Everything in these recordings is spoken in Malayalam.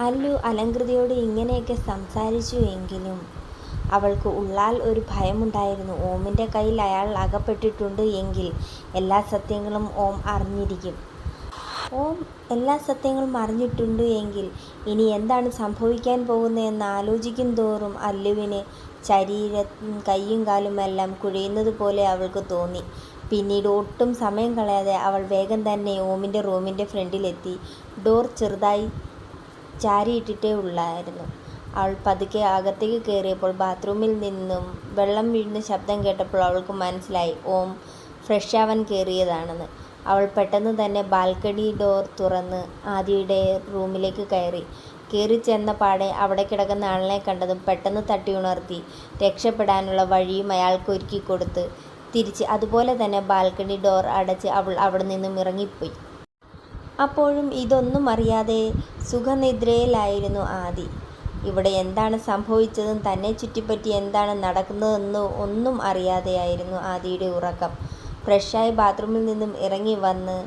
അല്ലു അലങ്കൃതിയോട് ഇങ്ങനെയൊക്കെ സംസാരിച്ചു എങ്കിലും അവൾക്ക് ഉള്ളാൽ ഒരു ഭയമുണ്ടായിരുന്നു. ഓമിന്റെ കയ്യിൽ അയാൾ അകപ്പെട്ടിട്ടുണ്ട് എങ്കിൽ എല്ലാ സത്യങ്ങളും ഓം അറിഞ്ഞിരിക്കും. ഓം എല്ലാ സത്യങ്ങളും അറിഞ്ഞിട്ടുണ്ട് എങ്കിൽ ഇനി എന്താണ് സംഭവിക്കാൻ പോകുന്നതെന്ന് ആലോചിക്കും തോറും അല്ലുവിന് ശരീരം കയ്യും കുഴയുന്നത് പോലെ അവൾക്ക് തോന്നി. പിന്നീട് ഒട്ടും സമയം കളയാതെ അവൾ വേഗം തന്നെ ഓമിന്റെ റൂമിന്റെ ഫ്രണ്ടിലെത്തി. ഡോർ ചെറുതായി ചാരിയിട്ടിട്ടേ ഉള്ളായിരുന്നു. അവൾ പതുക്കെ അകത്തേക്ക് കയറിയപ്പോൾ ബാത്റൂമിൽ നിന്നും വെള്ളം വീഴുന്ന ശബ്ദം കേട്ടപ്പോൾ അവൾക്ക് മനസ്സിലായി ഓം ഫ്രഷ് ആവാൻ കയറിയതാണെന്ന്. അവൾ പെട്ടെന്ന് തന്നെ ബാൽക്കണി ഡോർ തുറന്ന് ആദിയുടെ റൂമിലേക്ക് കയറി. കയറി ചെന്ന പാടെ അവിടെ കിടക്കുന്ന ആളിനെ കണ്ടതും പെട്ടെന്ന് തട്ടി ഉണർത്തി രക്ഷപ്പെടാനുള്ള വഴിയും അയാൾക്ക് ഒരുക്കി കൊടുത്ത് തിരിച്ച് അതുപോലെ തന്നെ ബാൽക്കണി ഡോർ അടച്ച് അവൾ അവിടെ നിന്നും ഇറങ്ങിപ്പോയി. അപ്പോഴും ഇതൊന്നും അറിയാതെ സുഖനിദ്രയിലായിരുന്നു ആദി. ഇവിടെ എന്താണ് സംഭവിച്ചതും തന്നെ ചുറ്റിപ്പറ്റി എന്താണ് നടക്കുന്നതെന്ന് ഒന്നും അറിയാതെയായിരുന്നു ആദിയുടെ ഉറക്കം. ഫ്രഷായി ബാത്റൂമിൽ നിന്നും ഇറങ്ങി വന്ന്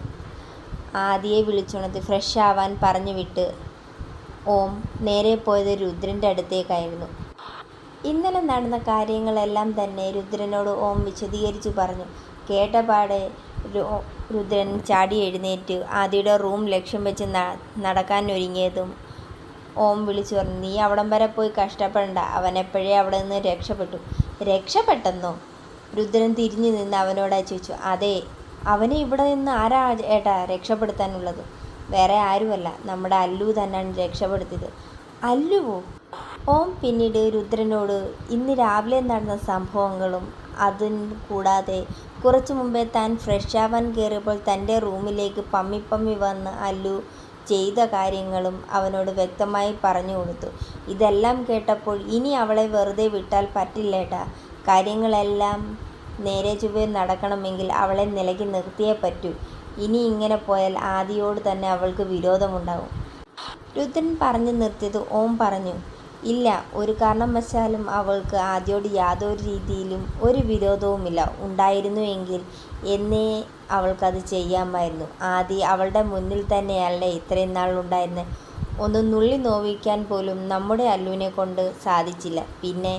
ആദിയെ വിളിച്ചുണർത്തി പറഞ്ഞു വിട്ട് ഓം നേരെ പോയത് രുദ്രന്റെ അടുത്തേക്കായിരുന്നു. ഇന്നലെ നടന്ന കാര്യങ്ങളെല്ലാം തന്നെ രുദ്രനോട് ഓം വിശദീകരിച്ചു പറഞ്ഞു. കേട്ടപാടെ രുദ്രൻ ചാടി എഴുന്നേറ്റ് ആദിയുടെ റൂം ലക്ഷ്യം വെച്ച് നടക്കാൻ ഒരുങ്ങിയതും ഓം വിളിച്ചു പറഞ്ഞു "നീ അവിടം വരെ പോയി കഷ്ടപ്പെടണ്ട. അവിടെ നിന്ന് രക്ഷപ്പെട്ടു. " "രക്ഷപ്പെട്ടെന്നോ? " രുദ്രൻ തിരിഞ്ഞു നിന്ന് അവനോട് ചോദിച്ചു. അതെ അവനെ ഇവിടെ നിന്ന് ആരാ ഏട്ടാ രക്ഷപ്പെടുത്താനുള്ളത്? വേറെ ആരുമല്ല നമ്മുടെ അല്ലു തന്നെയാണ് രക്ഷപ്പെടുത്തിയത്. " "അല്ലുവോ? " ഓം പിന്നീട് രുദ്രനോട് ഇന്ന് രാവിലെ നടന്ന സംഭവങ്ങളും അതും കൂടാതെ കുറച്ചു മുമ്പേ താൻ ഫ്രഷാവാൻ കയറിയപ്പോൾ തന്റെ റൂമിലേക്ക് പമ്മിപ്പമ്മി വന്ന് അല്ലു ചെയ്ത കാര്യങ്ങളും അവനോട് വ്യക്തമായി പറഞ്ഞു കൊടുത്തു ഇതെല്ലാം കേട്ടപ്പോൾ ഇനി അവളെ വെറുതെ വിട്ടാൽ പറ്റില്ലേട്ടാ. കാര്യങ്ങളെല്ലാം നേരെ ചുവേ നടക്കണമെങ്കിൽ അവളെ നിലയ്ക്ക് നിർത്തിയേ പറ്റൂ. ഇനി ഇങ്ങനെ പോയാൽ ആദിയോട് തന്നെ അവൾക്ക് വിരോധമുണ്ടാകും. രുദ്രൻ പറഞ്ഞു നിർത്തിയത് ഓം പറഞ്ഞു "ഇല്ല ഒരു കാരണം കാരണവശാലും അവൾക്ക് ആദിയോട് യാതൊരു രീതിയിലും ഒരു വിരോധവുമില്ല. ഉണ്ടായിരുന്നു എങ്കിൽ എന്നേ അവൾക്കത് ചെയ്യാമായിരുന്നു. ആദി അവളുടെ മുന്നിൽ തന്നെയല്ലേ ഇത്രയും നാൾ ഉണ്ടായിരുന്നത്. ഒന്ന് നുള്ളി നോവിക്കാൻ പോലും നമ്മുടെ അല്ലുവിനെ കൊണ്ട് സാധിച്ചില്ല. പിന്നെ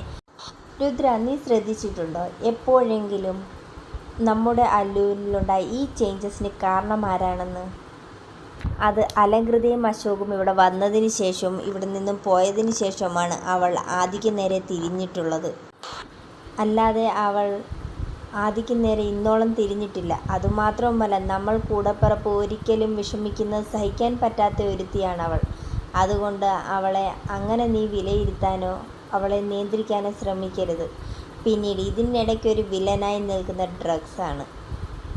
രുദ്ര നീ ശ്രദ്ധിച്ചിട്ടുണ്ടോ എപ്പോഴെങ്കിലും നമ്മുടെ അല്ലുവിലുണ്ടായ ഈ ചേഞ്ചസിന് കാരണമാരാണെന്ന്? അത് അലങ്കൃതയും അശോകും ഇവിടെ വന്നതിന് ശേഷവും ഇവിടെ നിന്നും പോയതിന് ശേഷവുമാണ് അവൾ ആദിക്ക് നേരെ തിരിഞ്ഞിട്ടുള്ളത്. അല്ലാതെ അവൾ ആദിക്ക് നേരെ ഇന്നോളം തിരിഞ്ഞിട്ടില്ല. അതുമാത്രവുമല്ല നമ്മൾ കൂടപ്പിറപ്പ് ഒരിക്കലും വിഷമിക്കുന്നത് സഹിക്കാൻ പറ്റാത്ത ഒരുത്തിയാണ് അവൾ അതുകൊണ്ട് അവളെ അങ്ങനെ നീ വിലയിരുത്താനോ അവളെ നിയന്ത്രിക്കാനോ ശ്രമിക്കരുത്. പിന്നീട് ഇതിനിടയ്ക്കൊരു വില്ലനായി വിലനായി ഡ്രഗ്സ് ആണ്.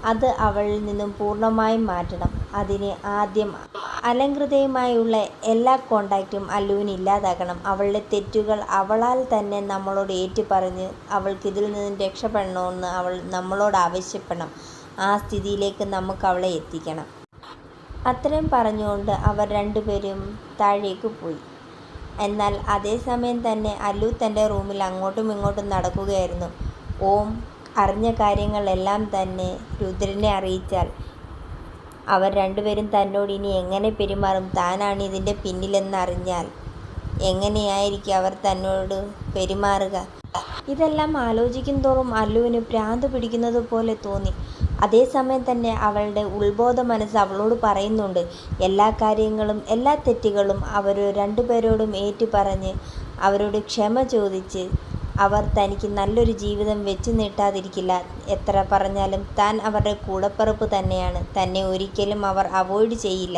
അത് അവളിൽ നിന്നും പൂർണമായും മാറ്റണം. അതിന് ആദ്യം അലങ്കൃതയുമായുള്ള എല്ലാ കോണ്ടാക്റ്റും അല്ലുവിന് ഇല്ലാതാക്കണം. അവളുടെ തെറ്റുകൾ അവളാൽ തന്നെ നമ്മളോട് ഏറ്റുപറഞ്ഞ് അവൾക്ക് ഇതിൽ നിന്നും രക്ഷപ്പെടണമെന്ന് അവൾ നമ്മളോട് ആവശ്യപ്പെടണം. ആ സ്ഥിതിയിലേക്ക് നമുക്ക് അവളെ എത്തിക്കണം. " അത്രയും പറഞ്ഞുകൊണ്ട് അവർ രണ്ടുപേരും താഴേക്ക് പോയി. എന്നാൽ അതേസമയം തന്നെ അല്ലു തന്റെ റൂമിൽ അങ്ങോട്ടും ഇങ്ങോട്ടും നടക്കുകയായിരുന്നു. ഓം അറിഞ്ഞ കാര്യങ്ങളെല്ലാം തന്നെ രുദ്രനെ അറിയിച്ചാൽ അവർ രണ്ടുപേരും തന്നോട് ഇനി എങ്ങനെ പെരുമാറും താനാണ് ഇതിന്റെ പിന്നിലെന്നറിഞ്ഞാൽ എങ്ങനെയായിരിക്കും അവർ തന്നോട് പെരുമാറുക? ഇതെല്ലാം ആലോചിക്കും തോറും അല്ലുവിന് ഭ്രാന്ത് പിടിക്കുന്നതുപോലെ തോന്നി. അതേസമയം തന്നെ അവളുടെ ഉത്ബോധ മനസ്സ് അവളോട് പറയുന്നുണ്ട് എല്ലാ കാര്യങ്ങളും എല്ലാ തെറ്റുകളും അവർ രണ്ടുപേരോടും ഏറ്റുപറഞ്ഞ് അവരോട് ക്ഷമ ചോദിച്ച് അവർ തനിക്ക് നല്ലൊരു ജീവിതം വെച്ചുനീട്ടാതിരിക്കില്ല. എത്ര പറഞ്ഞാലും താൻ അവരുടെ കൂടപ്പിറപ്പ് തന്നെയാണ്. തന്നെ ഒരിക്കലും അവർ അവോയ്ഡ് ചെയ്യില്ല.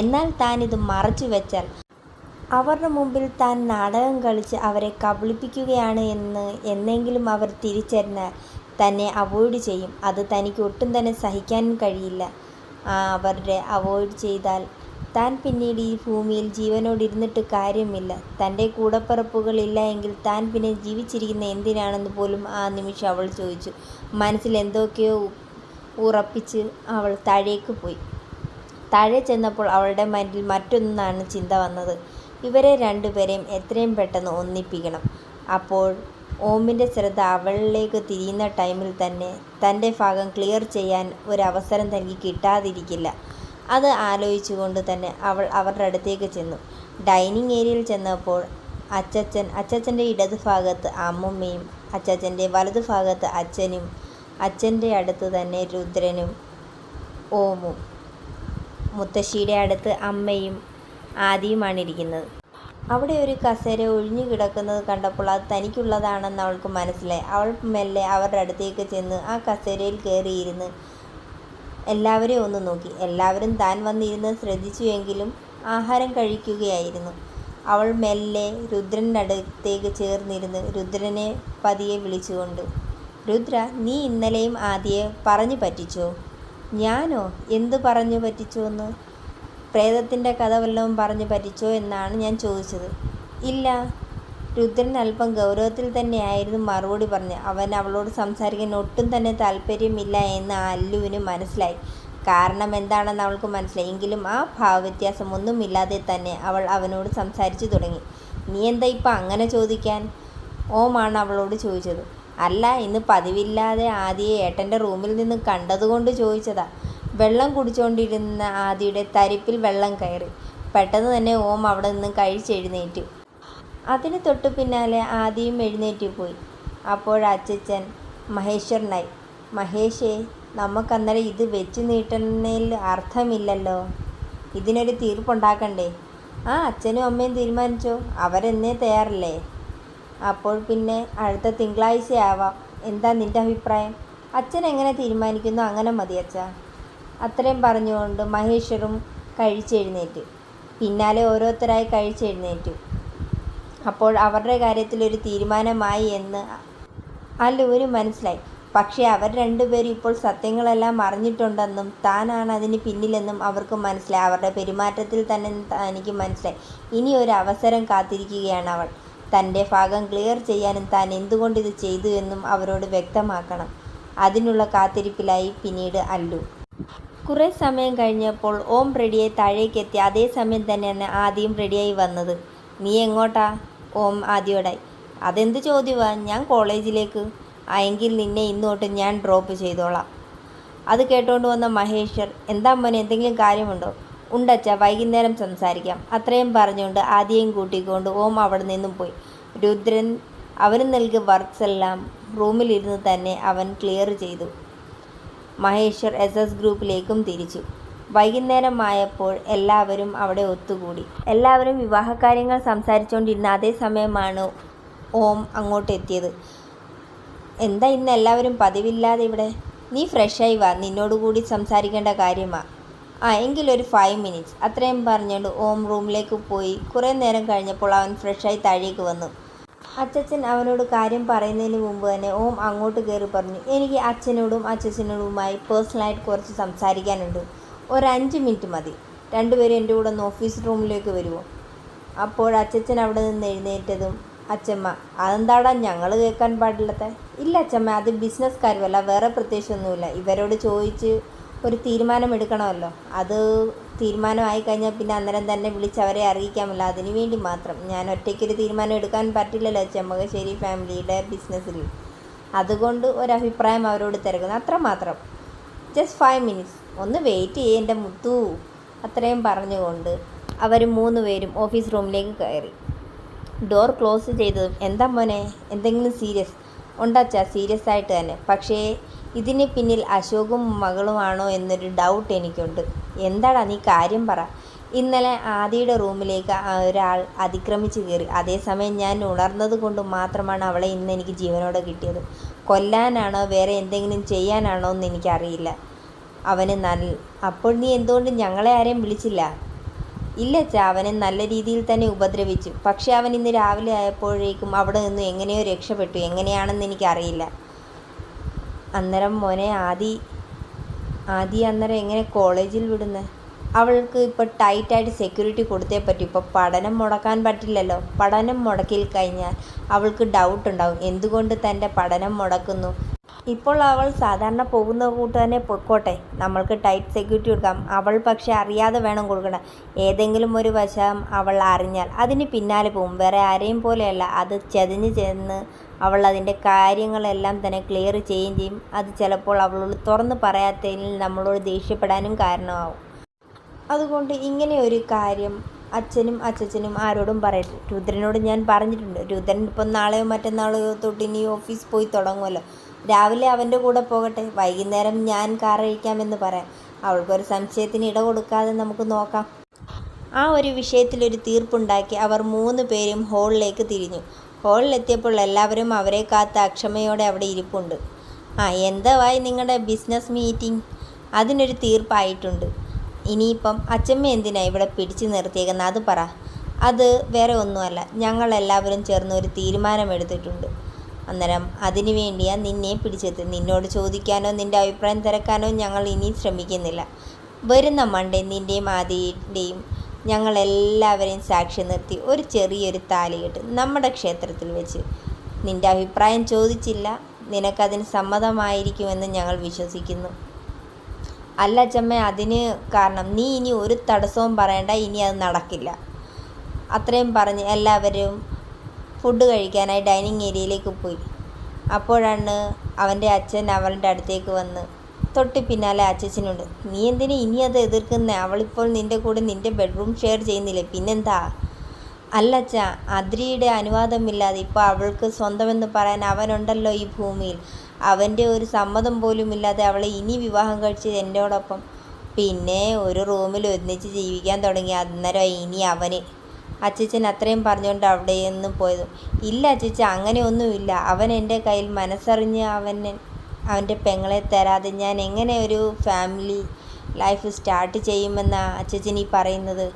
എന്നാൽ താൻ ഇത് മറച്ചുവെച്ചാൽ അവരുടെ മുമ്പിൽ താൻ നാടകം കളിച്ച് അവരെ കബളിപ്പിക്കുകയാണ് എന്ന് എന്നെങ്കിലും അവർ തിരിച്ചറിഞ്ഞാൽ തന്നെ അവോയ്ഡ് ചെയ്യും. അത് തനിക്ക് ഒട്ടും തന്നെ സഹിക്കാൻ കഴിയില്ല. അവരുടെ അവോയ്ഡ് ചെയ്താൽ താൻ പിന്നീട് ഈ ഭൂമിയിൽ ജീവനോടിരുന്നിട്ട് കാര്യമില്ല. തന്റെ കൂടപ്പറപ്പുകൾ ഇല്ല എങ്കിൽ താൻ പിന്നെ ജീവിച്ചിരിക്കുന്ന എന്തിനാണെന്ന് പോലും ആ നിമിഷം അവൾ ചോദിച്ചു. മനസ്സിൽ എന്തൊക്കെയോ ഉറപ്പിച്ച് അവൾ താഴേക്ക് പോയി. താഴെ ചെന്നപ്പോൾ അവളുടെ മൈൻഡിൽ മറ്റൊന്നാണ് ചിന്ത വന്നത്. ഇവരെ രണ്ടുപേരെയും എത്രയും പെട്ടെന്ന് ഒന്നിപ്പിക്കണം. അപ്പോൾ ഓമിന്റെ ശ്രദ്ധ അവളിലേക്ക് തിരിയുന്ന ടൈമിൽ തന്നെ തന്റെ ഭാഗം ക്ലിയർ ചെയ്യാൻ ഒരവസരം തനിക്ക് കിട്ടാതിരിക്കില്ല. അത് ആലോചിച്ചുകൊണ്ട് തന്നെ അവൾ അവരുടെ അടുത്തേക്ക് ചെന്നു. ഡൈനിങ് ഏരിയയിൽ ചെന്നപ്പോൾ അച്ചച്ചൻ അച്ചച്ചന്റെ ഇടതുഭാഗത്ത് അമ്മുമ്മയും അച്ചച്ചന്റെ വലതുഭാഗത്ത് അച്ഛനും അച്ഛന്റെ അടുത്ത് തന്നെ രുദ്രനും ഓമും മുത്തശ്ശിയുടെ അടുത്ത് അമ്മയും ആദിയുമാണ് ഇരിക്കുന്നത് അവിടെ ഒരു കസേര ഒഴിഞ്ഞു കിടക്കുന്നത് കണ്ടപ്പോൾ അത് തനിക്കുള്ളതാണെന്ന് അവൾക്ക് മനസ്സിലായി അവൾ മെല്ലെ അവരുടെ അടുത്തേക്ക് ചെന്ന് ആ കസേരയിൽ കയറിയിരുന്ന് എല്ലാവരെയും ഒന്ന് നോക്കി. എല്ലാവരും താൻ വന്നിരുന്ന് ശ്രദ്ധിച്ചുവെങ്കിലും ആഹാരം കഴിക്കുകയായിരുന്നു. അവൾ മെല്ലെ രുദ്രന്റെ അടുത്തേക്ക് ചേർന്നിരുന്ന് രുദ്രനെ പതിയെ വിളിച്ചുകൊണ്ട് രുദ്ര നീ ഇന്നലെയും ആദ്യയെ പറഞ്ഞു പറ്റിച്ചോ? ഞാനോ? എന്തു പറഞ്ഞു പറ്റിച്ചോ എന്ന് പ്രേതത്തിന്റെ കഥ വല്ലതും പറഞ്ഞു പറ്റിച്ചോ? എന്നാണ് ഞാൻ ചോദിച്ചത്. ഇല്ല രുദ്രൻ അല്പം ഗൗരവത്തിൽ തന്നെയായിരുന്നു മറുപടി പറഞ്ഞു അവൻ അവളോട് സംസാരിക്കാൻ ഒട്ടും തന്നെ താല്പര്യമില്ല എന്ന് അല്ലുവിന് മനസ്സിലായി. കാരണം എന്താണെന്ന് അവൾക്ക് മനസ്സിലായി. എങ്കിലും ആ ഭാവവ്യത്യാസം ഒന്നുമില്ലാതെ തന്നെ അവൾ അവനോട് സംസാരിച്ചു തുടങ്ങി. നീ എന്താ ഇപ്പം അങ്ങനെ ചോദിക്കാൻ? ഓമാണ് അവളോട് ചോദിച്ചത്. അല്ല ഇന്ന് പതിവില്ലാതെ ആദിയെ ഏട്ടന്റെ റൂമിൽ നിന്ന് കണ്ടതുകൊണ്ട് ചോദിച്ചതാ. വെള്ളം കുടിച്ചുകൊണ്ടിരുന്ന ആദിയുടെ തരിപ്പിൽ വെള്ളം കയറി. പെട്ടെന്ന് തന്നെ ഓം അവിടെ നിന്ന് കഴിച്ചെഴുന്നേറ്റു അതിന് തൊട്ടു പിന്നാലെ ആദിയും എഴുന്നേറ്റ് പോയി. അപ്പോഴച്ചൻ മഹേശ്വരനായി മഹേഷേ നമുക്കന്നേരം ഇത് വെച്ച് നീട്ടുന്നതിൽ അർത്ഥമില്ലല്ലോ. ഇതിനൊരു തീർപ്പുണ്ടാക്കണ്ടേ? ആ അച്ഛനും അമ്മയും തീരുമാനിച്ചോ. അവരെന്നേ തയ്യാറല്ലേ? അപ്പോൾ പിന്നെ അടുത്ത തിങ്കളാഴ്ചയാവാം. എന്താ നിന്റെ അഭിപ്രായം? അച്ഛൻ എങ്ങനെ തീരുമാനിക്കുന്നു? അങ്ങനെ മതി അച്ഛ. അത്രയും പറഞ്ഞുകൊണ്ട് മഹേശ്വറും കഴിച്ചെഴുന്നേറ്റു പിന്നാലെ ഓരോരുത്തരായി കഴിച്ചെഴുന്നേറ്റു അപ്പോൾ അവരുടെ കാര്യത്തിൽ ഒരു തീരുമാനമായി എന്ന് അല്ലുവിന് മനസ്സിലായി. പക്ഷേ അവർ രണ്ടുപേരും ഇപ്പോൾ സത്യങ്ങളെല്ലാം അറിഞ്ഞിട്ടുണ്ടെന്നും താനാണ് അതിന് പിന്നിലെന്നും അവർക്ക് മനസ്സിലായി. അവരുടെ പെരുമാറ്റത്തിൽ തന്നെ തനിക്ക് മനസ്സിലായി. ഇനി ഒരു അവസരം കാത്തിരിക്കുകയാണ് അവൾ. തന്റെ ഭാഗം ക്ലിയർ ചെയ്യാനും താൻ എന്തുകൊണ്ട് ഇത് ചെയ്തു എന്നും അവരോട് വ്യക്തമാക്കണം. അതിനുള്ള കാത്തിരിപ്പിലായി പിന്നീട് അല്ലു. കുറേ സമയം കഴിഞ്ഞപ്പോൾ ഓം റെഡിയായി താഴേക്കെത്തി. അതേ സമയം തന്നെയാണ് ആദ്യം റെഡിയായി വന്നത്. നീ എങ്ങോട്ടാ? ഓം ആദ്യോടായി. അതെന്ത് ചോദ്യമാ ഞാൻ കോളേജിലേക്ക്. ആയെങ്കിൽ നിന്നെ ഇന്നോട്ട് ഞാൻ ഡ്രോപ്പ് ചെയ്തോളാം. അത് കേട്ടുകൊണ്ട് വന്ന മഹേശ്വർ എന്താ മോനെ എന്തെങ്കിലും കാര്യമുണ്ടോ? ഉണ്ടച്ച വൈകുന്നേരം സംസാരിക്കാം. അത്രയും പറഞ്ഞുകൊണ്ട് ആദ്യം കൂട്ടിക്കൊണ്ട് ഓം അവിടെ നിന്നും പോയി. രുദ്രൻ അവന് നൽകിയ വർക്ക്സ് എല്ലാം റൂമിലിരുന്ന് തന്നെ അവൻ ക്ലിയർ ചെയ്തു. മഹേശ്വർ എസ് എസ് ഗ്രൂപ്പിലേക്കും തിരിച്ചു. വൈകുന്നേരമായപ്പോൾ എല്ലാവരും അവിടെ ഒത്തുകൂടി. എല്ലാവരും വിവാഹകാര്യങ്ങൾ സംസാരിച്ചുകൊണ്ടിരുന്ന അതേ സമയമാണ് ഓം അങ്ങോട്ടെത്തിയത്. എന്താ ഇന്ന് എല്ലാവരും പതിവില്ലാതെ ഇവിടെ? നീ ഫ്രഷായി വാ. നിന്നോട് കൂടി സംസാരിക്കേണ്ട കാര്യമാ. ആ എങ്കിലൊരു ഫൈവ് മിനിറ്റ്സ് അത്രയും പറഞ്ഞുകൊണ്ട് ഓം റൂമിലേക്ക് പോയി. കുറേ നേരം കഴിഞ്ഞപ്പോൾ അവൻ ഫ്രഷായി താഴേക്ക് വന്നു. അച്ചച്ചൻ അവനോട് കാര്യം പറയുന്നതിന് മുമ്പ് തന്നെ ഓം അങ്ങോട്ട് കയറി പറഞ്ഞു. എനിക്ക് അച്ഛനോടും അച്ഛച്ചനോടുമായി പേഴ്സണലായിട്ട് കുറച്ച് സംസാരിക്കാനുണ്ട്. ഒരു അഞ്ച് മിനിറ്റ് മതി. രണ്ടുപേരും എന്റെ കൂടെ ഒന്ന് ഓഫീസ് റൂമിലേക്ക് വരുമോ അപ്പോൾ അച്ചച്ചൻ അവിടെ നിന്ന് എഴുന്നേറ്റതും അച്ചമ്മ അതെന്താടാ ഞങ്ങൾ കേൾക്കാൻ പാടില്ലാത്ത? ഇല്ല അച്ചമ്മ അത് ബിസിനസ് കാര്യമല്ല വേറെ പ്രത്യേകിച്ചൊന്നുമില്ല. ഇവരോട് ചോദിച്ച് ഒരു തീരുമാനം എടുക്കണമല്ലോ അത് തീരുമാനമായി കഴിഞ്ഞാൽ പിന്നെ അന്നേരം തന്നെ വിളിച്ച് അവരെ അറിയിക്കാമല്ലോ. അതിന് വേണ്ടി മാത്രം. ഞാൻ ഒറ്റയ്ക്കൊരു തീരുമാനം എടുക്കാൻ പറ്റില്ലല്ലോ ശരി ഫാമിലിയുടെ ബിസിനസ്സിൽ അതുകൊണ്ട് ഒരഭിപ്രായം അവരോട് തിരക്കുന്നു. അത്ര മാത്രം ജസ്റ്റ് ഫൈവ് മിനിറ്റ്സ് ഒന്ന് വെയിറ്റ് ചെയ്യേ എന്റെ മുത്തു. അത്രയും പറഞ്ഞുകൊണ്ട് അവർ മൂന്ന് പേരും ഓഫീസ് റൂമിലേക്ക് കയറി. ഡോർ ക്ലോസ് ചെയ്തതും എന്താ മോനെ? എന്തെങ്കിലും സീരിയസ് ഉണ്ടച്ചാ സീരിയസ് ആയിട്ട് തന്നെ. പക്ഷേ ഇതിന് പിന്നിൽ അശോകും മകളുമാണോ എന്നൊരു ഡൗട്ട് എനിക്കുണ്ട്. എന്താടാ നീ കാര്യം പറ? ഇന്നലെ ആദിയുടെ റൂമിലേക്ക് ഒരാൾ അതിക്രമിച്ച് കയറി. അതേസമയം ഞാൻ ഉണർന്നത് കൊണ്ട് മാത്രമാണ് അവളെ ഇന്ന് എനിക്ക് ജീവനോടെ കിട്ടിയത്. കൊല്ലാനാണോ വേറെ എന്തെങ്കിലും ചെയ്യാനാണോ എന്ന് എനിക്കറിയില്ല. അവന് നല്ല അപ്പോൾ നീ എന്തുകൊണ്ട് ഞങ്ങളെ ആരെയും വിളിച്ചില്ല? ഇല്ല അച്ഛാ അവനെ നല്ല രീതിയിൽ തന്നെ ഉപദ്രവിച്ചു. പക്ഷെ അവൻ ഇന്ന് രാവിലെ ആയപ്പോഴേക്കും അവിടെ നിന്ന് എങ്ങനെയോ രക്ഷപ്പെട്ടു. എങ്ങനെയാണെന്ന് എനിക്കറിയില്ല. അന്നേരം മോനെ ആദി ആദി അന്നേരം എങ്ങനെ കോളേജിൽ വിടുന്നത് അവൾക്ക് ഇപ്പോൾ ടൈറ്റായിട്ട് സെക്യൂരിറ്റി കൊടുത്തേ പറ്റും. ഇപ്പോൾ പഠനം മുടക്കാൻ പറ്റില്ലല്ലോ. പഠനം മുടക്കിൽ കഴിഞ്ഞാൽ അവൾക്ക് ഡൗട്ട് ഉണ്ടാവും. എന്തുകൊണ്ട് തന്റെ പഠനം മുടക്കുന്നു? ഇപ്പോൾ അവൾ സാധാരണ പോകുന്ന കൂട്ട് തന്നെ പൊയ്ക്കോട്ടെ നമ്മൾക്ക് ടൈറ്റ് സെക്യൂരിറ്റി കൊടുക്കാം. അവൾ പക്ഷെ അറിയാതെ വേണം കൊടുക്കണം. ഏതെങ്കിലും ഒരു വശം അവൾ അറിഞ്ഞാൽ അതിന് പിന്നാലെ പോകും. വേറെ ആരെയും പോലെയല്ല. അത് ചതിഞ്ഞ് ചെന്ന് അവൾ അതിന്റെ കാര്യങ്ങളെല്ലാം തന്നെ ക്ലിയർ ചെയ്യുകയും ചെയ്യും. അത് ചിലപ്പോൾ അവളോട് തുറന്ന് പറയാത്തതിൽ നമ്മളോട് ദേഷ്യപ്പെടാനും കാരണമാവും. അതുകൊണ്ട് ഇങ്ങനെ ഒരു കാര്യം അച്ഛനും അച്ഛച്ചനും ആരോടും പറയരുത്. രുദ്രനോട് ഞാൻ പറഞ്ഞിട്ടുണ്ട്. രുദ്രൻ ഇപ്പം നാളെയോ മറ്റന്നാളെയോ തൊട്ട് ഇനി ഓഫീസ് പോയി തുടങ്ങുമല്ലോ. രാവിലെ അവന്റെ കൂടെ പോകട്ടെ. വൈകുന്നേരം ഞാൻ കാർ അഴിക്കാമെന്ന് പറയാം. അവൾക്കൊരു സംശയത്തിന് ഇട കൊടുക്കാതെ നമുക്ക് നോക്കാം. ആ ഒരു വിഷയത്തിലൊരു തീർപ്പുണ്ടാക്കി അവർ മൂന്ന് പേരും ഹോളിലേക്ക് തിരിഞ്ഞു. ഹോളിലെത്തിയപ്പോൾ എല്ലാവരും അവരെ കാത്ത് അക്ഷമയോടെ അവിടെ ഇരിപ്പുണ്ട്. ആ എന്തവായി നിങ്ങളുടെ ബിസിനസ് മീറ്റിംഗ് അതിനൊരു തീർപ്പായിട്ടുണ്ട്. ഇനിയിപ്പം അച്ചമ്മ എന്തിനാണ് ഇവിടെ പിടിച്ചു നിർത്തിയേക്കുന്നത്? അത് പറ. അത് വേറെ ഒന്നുമല്ല. ഞങ്ങളെല്ലാവരും ചേർന്ന് ഒരു തീരുമാനമെടുത്തിട്ടുണ്ട്. അന്നേരം അതിനു വേണ്ടിയാ നിന്നെ പിടിച്ചത്. നിന്നോട് ചോദിക്കാനോ നിന്റെ അഭിപ്രായം തിരക്കാനോ ഞങ്ങൾ ഇനി ശ്രമിക്കുന്നില്ല. വരുന്ന മണ്ടേ നിന്റെയും ആദിയുടെയും ഞങ്ങളെല്ലാവരെയും സാക്ഷി നിർത്തി ഒരു ചെറിയൊരു താലികെട്ട് നമ്മുടെ ക്ഷേത്രത്തിൽ വെച്ച്. നിന്റെ അഭിപ്രായം ചോദിച്ചില്ല. നിനക്കതിന് സമ്മതമായിരിക്കുമെന്ന് ഞങ്ങൾ വിശ്വസിക്കുന്നു. അല്ല ചമ്മ അതിന് കാരണം നീ ഇനി ഒരു തടസ്സവും പറയണ്ട. ഇനി അത് നടക്കില്ല. അത്രയും പറഞ്ഞ് എല്ലാവരും ഫുഡ് കഴിക്കാനായി ഡൈനിങ് ഏരിയയിലേക്ക് പോയി. അപ്പോഴാണ് അവന്റെ അച്ഛൻ അവളുടെ അടുത്തേക്ക് വന്ന് തൊട്ട് പിന്നാലെ അച്ഛച്ചനുണ്ട് നീ എന്തിനു ഇനി അത് എതിർക്കുന്നേ? അവളിപ്പോൾ നിന്റെ കൂടെ നിന്റെ ബെഡ്റൂം ഷെയർ ചെയ്യുന്നില്ലേ? പിന്നെന്താ? അല്ല അച്ഛാ അദ്രിയുടെ അനുവാദമില്ലാതെ ഇപ്പോൾ അവൾക്ക് സ്വന്തമെന്ന് പറയാൻ അവനുണ്ടല്ലോ ഈ ഭൂമിയിൽ. അവന്റെ ഒരു സമ്മതം പോലും ഇല്ലാതെ അവളെ ഇനി വിവാഹം കഴിച്ചത് എന്നോടൊപ്പം. പിന്നെ ഒരു റൂമിൽ ഒന്നിച്ച് ജീവിക്കാൻ തുടങ്ങി. അന്നേരം ഇനി അവന് അച്ചച്ചൻ അത്രയും പറഞ്ഞുകൊണ്ട് അവിടെ നിന്ന് പോയത്. ഇല്ല അച്ചച്ച അങ്ങനെയൊന്നുമില്ല. അവൻ എന്റെ കയ്യിൽ മനസ്സറിഞ്ഞ് അവനെ അവന്റെ പെങ്ങളെ തരാതെ ഞാൻ എങ്ങനെ ഒരു ഫാമിലി ലൈഫ് സ്റ്റാർട്ട് ചെയ്യുമെന്നാണ് അച്ചച്ചൻ ഈ പറയുന്നത്?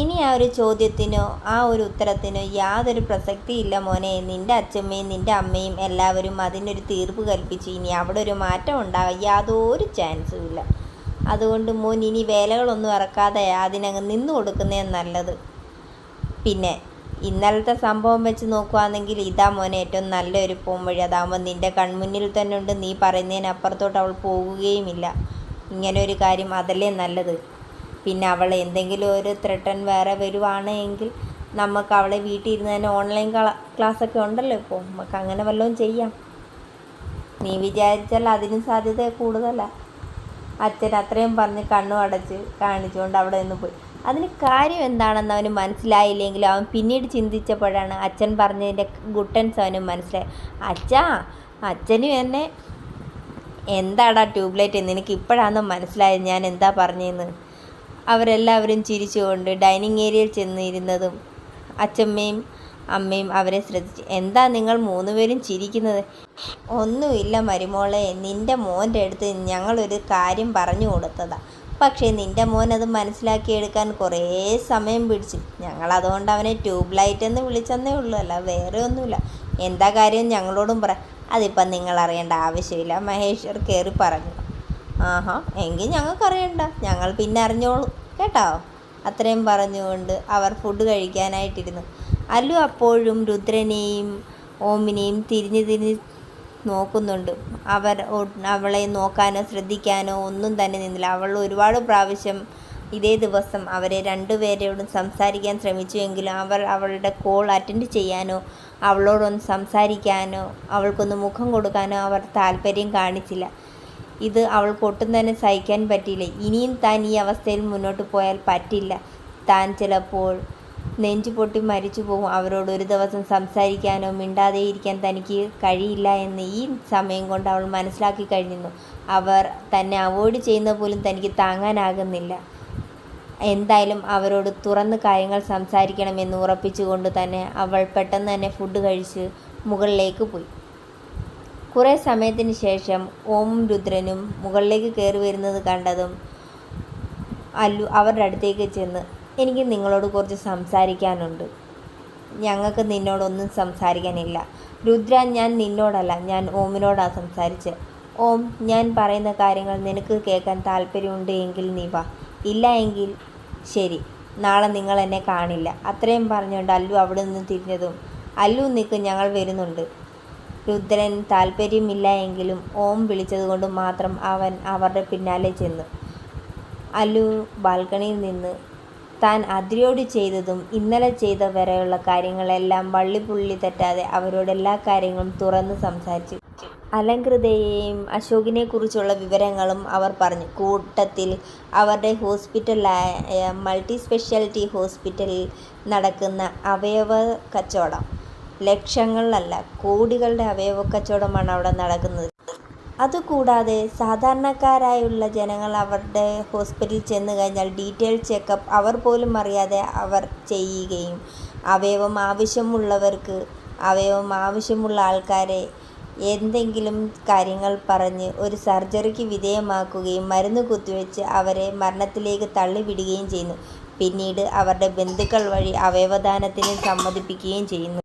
ഇനി ആ ഒരു ചോദ്യത്തിനോ ആ ഒരു ഉത്തരത്തിനോ യാതൊരു പ്രസക്തിയില്ല മോനെ. നിന്റെ അച്ഛമ്മയും നിന്റെ അമ്മയും എല്ലാവരും അതിനൊരു തീർപ്പ് കൽപ്പിച്ചു. ഇനി അവിടെ ഒരു മാറ്റം ഉണ്ടാകാൻ യാതൊരു ചാൻസും ഇല്ല. അതുകൊണ്ട് മോൻ ഇനി വേലകളൊന്നും ഇറക്കാതെ അതിനങ്ങ് നിന്നു കൊടുക്കുന്നേ നല്ലത്. പിന്നെ ഇന്നലത്തെ സംഭവം വെച്ച് നോക്കുവാണെങ്കിൽ ഇതാ മോനെ ഏറ്റവും നല്ലൊരു പോംവഴി അതാകുമ്പോൾ നിന്റെ കൺമുന്നിൽ തന്നെ ഉണ്ട്. നീ പറയുന്നതിനപ്പുറത്തോട്ട് അവൾ പോകുകയുമില്ല ഇങ്ങനെ ഒരു കാര്യം അതല്ലേ നല്ലത്? പിന്നെ അവൾ എന്തെങ്കിലും ഒരു ത്രട്ടൻ വേറെ വരുവാണെങ്കിൽ നമുക്ക് അവളെ വീട്ടിൽ ഇരുന്ന് തന്നെ ഓൺലൈൻ ക്ലാസ്സൊക്കെ ഉണ്ടല്ലോ ഇപ്പോൾ നമുക്ക് അങ്ങനെ വല്ലതും ചെയ്യാം. നീ വിചാരിച്ചാൽ അതിനും സാധ്യത കൂടുതലാണ് അച്ഛൻ അത്രയും പറഞ്ഞ് കണ്ണു അടച്ച് കാണിച്ചുകൊണ്ട് അവിടെ നിന്ന് പോയി. അതിന് കാര്യം എന്താണെന്ന് അവന് മനസ്സിലായില്ലെങ്കിലും അവൻ പിന്നീട് ചിന്തിച്ചപ്പോഴാണ് അച്ഛൻ പറഞ്ഞതിന്റെ ഗുട്ടൻസ് അവന് മനസ്സിലായി. അച്ഛാ അച്ഛനും എന്നെ എന്താടാ ട്യൂബ്ലൈറ്റ്? നിനക്ക് ഇപ്പോഴാണ് മനസ്സിലായത്? ഞാൻ എന്താ പറഞ്ഞതെന്ന് അവരെല്ലാവരും ചിരിച്ചുകൊണ്ട് ഡൈനിങ് ഏരിയയിൽ ചെന്നിരുന്നതും അച്ഛമ്മയും അമ്മയും അവരെ ശ്രദ്ധിച്ചു. എന്താ നിങ്ങൾ മൂന്നുപേരും ചിരിക്കുന്നത്? ഒന്നുമില്ല മരുമോളെ. നിന്റെ മോന്റെ അടുത്ത് ഞങ്ങളൊരു കാര്യം പറഞ്ഞു കൊടുത്തതാ. പക്ഷേ നിന്റെ മോൻ അത് മനസ്സിലാക്കിയെടുക്കാൻ കുറേ സമയം പിടിച്ചു. ഞങ്ങൾ അതുകൊണ്ട് അവനെ ട്യൂബ് ലൈറ്റ് എന്ന് വിളിച്ചെന്നേ ഉള്ളൂ. അല്ല വേറെ ഒന്നുമില്ല. എന്താ കാര്യം ഞങ്ങളോടും പറ. അതിപ്പം നിങ്ങൾ അറിയേണ്ട ആവശ്യമില്ല. മഹേശ്വർ കയറി പറഞ്ഞു. ആഹാ എങ്കിൽ ഞങ്ങൾക്കറിയണ്ട. ഞങ്ങൾ പിന്നെ അറിഞ്ഞോളൂ. കേട്ടോ? അത്രയും പറഞ്ഞുകൊണ്ട് അവർ ഫുഡ് കഴിക്കാനായിട്ടിരുന്നു. അല്ലു അപ്പോഴും രുദ്രനെയും ഓമിനെയും തിരിഞ്ഞ് തിരിഞ്ഞ് നോക്കുന്നുണ്ട്. അവർ അവളെ നോക്കാനോ ശ്രദ്ധിക്കാനോ ഒന്നും തന്നെ നിന്നില്ല. അവൾ ഒരുപാട് പ്രാവശ്യം ഇതേ ദിവസം അവരെ രണ്ടുപേരോടും സംസാരിക്കാൻ ശ്രമിച്ചുവെങ്കിലും അവർ അവളുടെ കോൾ അറ്റൻഡ് ചെയ്യാനോ അവളോടൊന്ന് സംസാരിക്കാനോ അവൾക്കൊന്ന് മുഖം കൊടുക്കാനോ അവർ താല്പര്യം കാണിച്ചില്ല. ഇത് അവൾക്ക് ഒട്ടും തന്നെ സഹിക്കാൻ പറ്റിയില്ല. ഇനിയും താൻ ഈ അവസ്ഥയിൽ മുന്നോട്ട് പോയാൽ പറ്റില്ല. താൻ ചിലപ്പോൾ നെഞ്ചു പൊട്ടി മരിച്ചു പോകും. അവരോട് ഒരു ദിവസം സംസാരിക്കാനോ മിണ്ടാതെ ഇരിക്കാൻ തനിക്ക് കഴിയില്ല എന്ന് ഈ സമയം കൊണ്ട് അവൾ മനസ്സിലാക്കി കഴിഞ്ഞിരുന്നു. അവർ തന്നെ അവോയ്ഡ് ചെയ്യുന്ന പോലും തനിക്ക് താങ്ങാനാകുന്നില്ല. എന്തായാലും അവരോട് തുറന്ന് കാര്യങ്ങൾ സംസാരിക്കണമെന്ന് ഉറപ്പിച്ചുകൊണ്ട് തന്നെ അവൾ പെട്ടെന്ന് തന്നെ ഫുഡ് കഴിച്ച് മുകളിലേക്ക് പോയി. കുറേ സമയത്തിന് ശേഷം ഓമും രുദ്രനും മുകളിലേക്ക് കയറി വരുന്നത് കണ്ടതും അല്ലു അവരുടെ അടുത്തേക്ക് ചെന്ന് എനിക്ക് നിങ്ങളോട് കുറച്ച് സംസാരിക്കാനുണ്ട്. ഞങ്ങൾക്ക് നിന്നോടൊന്നും സംസാരിക്കാനില്ല. രുദ്ര ഞാൻ നിന്നോടല്ല ഞാൻ ഓമിനോടാണ് സംസാരിച്ച്. ഓം ഞാൻ പറയുന്ന കാര്യങ്ങൾ നിനക്ക് കേൾക്കാൻ താല്പര്യമുണ്ട് എങ്കിൽ നീ വാ. ഇല്ല എങ്കിൽ ശരി. നാളെ നിങ്ങൾ എന്നെ കാണില്ല. അത്രയും പറഞ്ഞുകൊണ്ട് അല്ലു അവിടെ നിന്ന് തിരിഞ്ഞതും അല്ലു നിൽക്ക് ഞങ്ങൾ വരുന്നുണ്ട്. രുദ്രൻ താല്പര്യമില്ല എങ്കിലും ഓം വിളിച്ചതുകൊണ്ട് മാത്രം അവൻ അവരുടെ പിന്നാലെ ചെന്നു. അല്ലു ബാൽക്കണിയിൽ നിന്ന് താൻ അതിരോട് ചെയ്തതും ഇന്നലെ ചെയ്ത വരെയുള്ള കാര്യങ്ങളെല്ലാം വള്ളിപ്പുള്ളി തെറ്റാതെ അവരോട് എല്ലാ കാര്യങ്ങളും തുറന്ന് സംസാരിച്ചു അലങ്കൃതയെയും അശോകിനെക്കുറിച്ചുള്ള വിവരങ്ങളും അവർ പറഞ്ഞു. കൂട്ടത്തിൽ അവരുടെ ഹോസ്പിറ്റലായ മൾട്ടി സ്പെഷ്യാലിറ്റി ഹോസ്പിറ്റലിൽ നടക്കുന്ന അവയവ കച്ചവടം ലക്ഷങ്ങളിലല്ല കോടികളുടെ അവയവ കച്ചവടമാണ് അവിടെ നടക്കുന്നത്. അതുകൂടാതെ സാധാരണക്കാരായുള്ള ജനങ്ങൾ അവരുടെ ഹോസ്പിറ്റലിൽ ചെന്നുകഴിഞ്ഞാൽ ഡീറ്റെയിൽ ചെക്കപ്പ് അവർ പോലും അറിയാതെ അവർ ചെയ്യുകയും അവയവം ആവശ്യമുള്ളവർക്ക് അവയവം ആവശ്യമുള്ള ആൾക്കാരെ എന്തെങ്കിലും കാര്യങ്ങൾ പറഞ്ഞ് ഒരു സർജറിക്ക് വിധേയമാക്കുകയും മരുന്ന് കുത്തിവെച്ച് അവരെ മരണത്തിലേക്ക് തള്ളിവിടുകയും ചെയ്യുന്നു. പിന്നീട് അവരുടെ ബന്ധുക്കൾ വഴി അവയവദാനത്തിന് സമ്മതിപ്പിക്കുകയും ചെയ്യുന്നു.